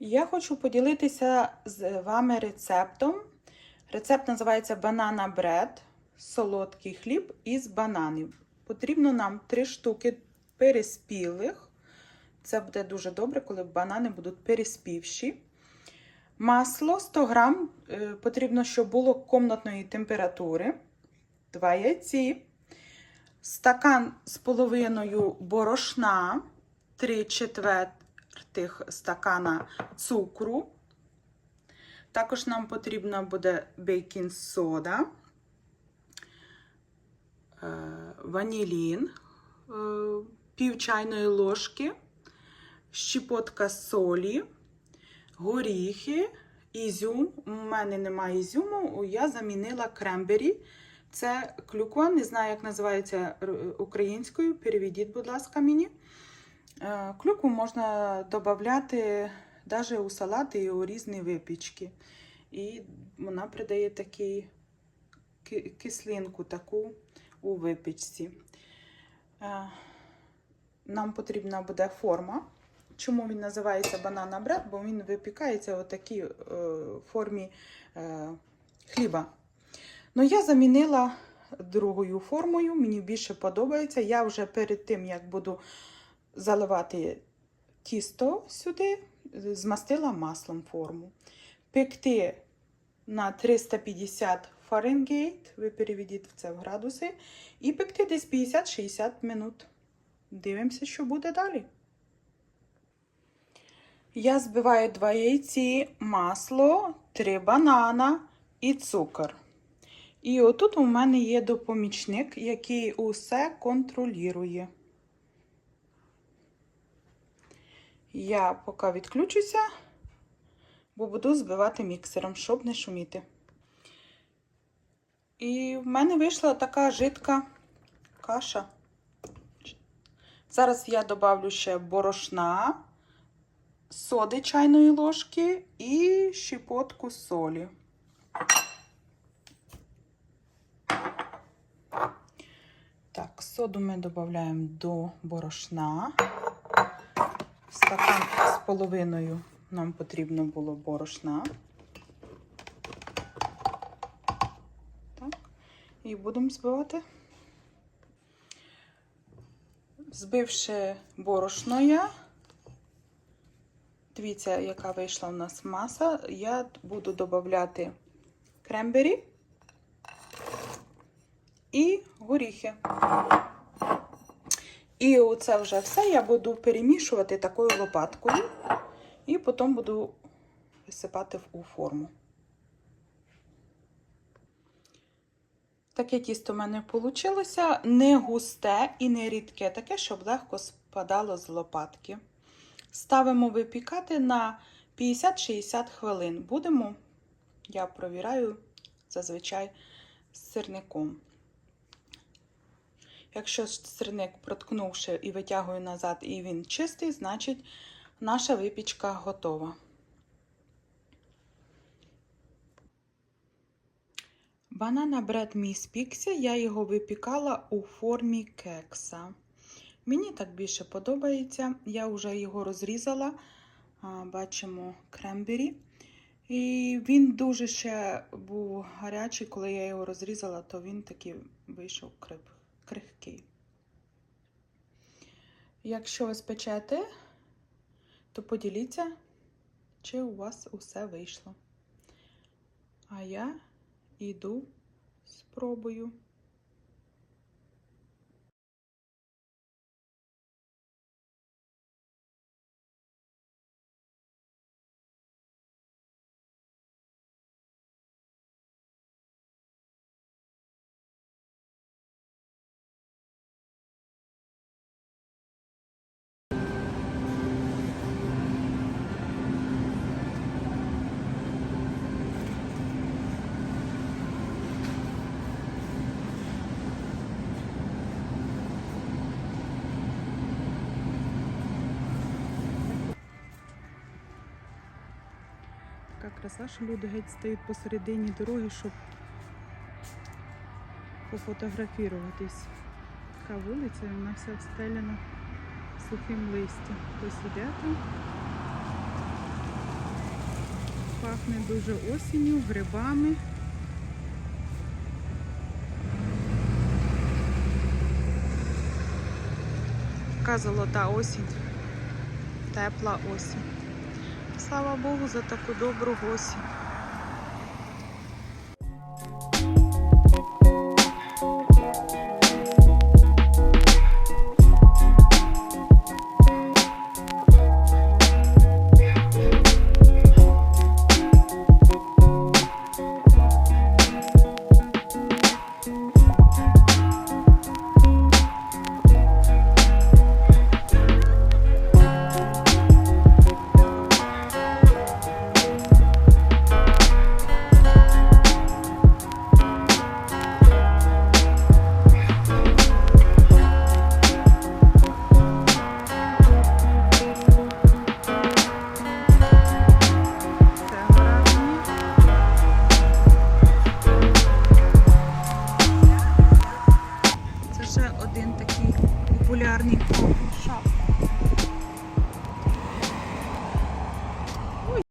Я хочу поділитися з вами рецептом. Рецепт називається Banana Bread, солодкий хліб із бананів. Потрібно нам 3 штуки переспілих. Це буде дуже добре, коли банани будуть переспівші. Масло 100 грам. Е, Потрібно, щоб було комнатної температури. 2 яйці. Стакан з половиною борошна. 3 четвертих стакана цукру. Також нам потрібна буде бейкінг сода, е, ванілін, е, пів чайної ложки, щепотка солі, горіхи, ізюм. У мене немає ізюму, я замінила крембері. Це клюква, не знаю, як називається е, українською. Переведіть, будь ласка, мені. Е, Клюкву можна додати навіть у салати і у різні випічки. І вона придає такий кислинку таку у випічці. Е, Нам потрібна буде форма. Чому він називається банана бред? Бо він випікається у такій е, формі хліба. Ну, я замінила другою формою, мені більше подобається. Я вже перед тим, як буду заливати тісто сюди, змастила маслом форму. Пекти на 350 Фаренгейт, ви переведіть це в градуси, і пекти десь 50-60 минут. Дивимося, що буде далі. Я збиваю два яйці, масло, три банана і цукор. І отут у мене є допомічник, який усе контролює. Я поки відключуся, бо буду збивати міксером, щоб не шуміти. І в мене вийшла така жидка каша. Зараз я добавлю ще борошна, соди чайної ложки і щепотку солі. Так, соду ми додаємо до борошна. Стакан з половиною нам потрібно було борошна. Так, і будемо збивати. Збивши борошно я, дивіться, яка вийшла у нас маса, я буду додати крембері і горіхи. І оце вже все я буду перемішувати такою лопаткою, і потім буду висипати у форму. Таке тісто в мене вийшло не густе і не рідке, таке, щоб легко спадало з лопатки. Ставимо випікати на 50-60 хвилин. Будемо, я провіряю зазвичай з сирником. Якщо сирник, проткнувши і витягую назад, і він чистий, значить наша випічка готова. Банана бред мій спікся, я його випікала у формі кекса. Мені так більше подобається. Я вже його розрізала, бачимо крембері. І він дуже ще був гарячий, коли я його розрізала, то він такий вийшов крип крихкий. Якщо ви спечете, то поділіться, чи у вас усе вийшло. А я йду спробую. Така краса, що люди геть стоять посередині дороги, щоб пофотографіруватись. Така вулиця, вона вся встелена. сухим листям. Хтось іде там. Пахне дуже осінню, грибами. Така золота осінь, тепла осінь. Слава Богу за таку добру осінь. Це